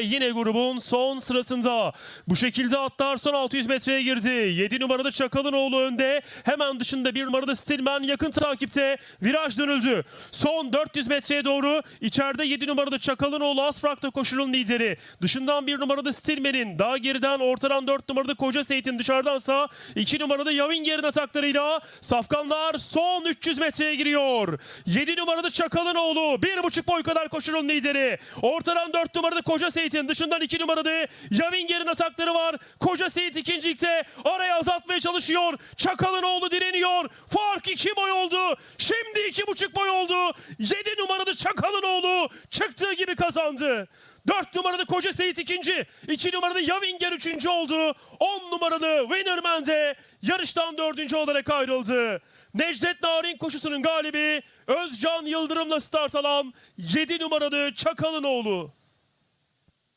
Yine grubun son sırasında. Bu şekilde atlar son 600 metreye girdi. 7 numarada Çakalınoğlu önde. Hemen dışında 1 numarada Stilman yakın takipte. Viraj dönüldü. Son 400 metreye doğru içeride 7 numarada Çakalınoğlu Asfrak'ta koşunun lideri. Dışından 1 numarada Stilman'in daha geriden ortadan 4 numarada Koca Seyit'in dışarıdansa 2 numarada Yavinger'in ataklarıyla Safkanlar son 300 metreye giriyor. 7 numarada Çakalınoğlu 1,5 boy kadar koşunun lideri. Ortadan 4 numarada Koca Seyit'in dışından 2 numarada Yavinger'in atakları var. Koca Seyit ikincilikte araya azaltmaya çalışıyor. Çakalınoğlu direniyor. Fark 2 boy oldu. Şimdi 2,5 boy oldu. 7 numarada Çakalınoğlu çıktığı gibi kazandı. 4 numaralı Koca Seyit ikinci. 2 numaralı Yavinger üçüncü oldu. 10 numaralı Winnerman de yarıştan dördüncü olarak ayrıldı. Necdet Narin koşusunun galibi Özcan Yıldırım'la start alan 7 numaralı Çakalınoğlu.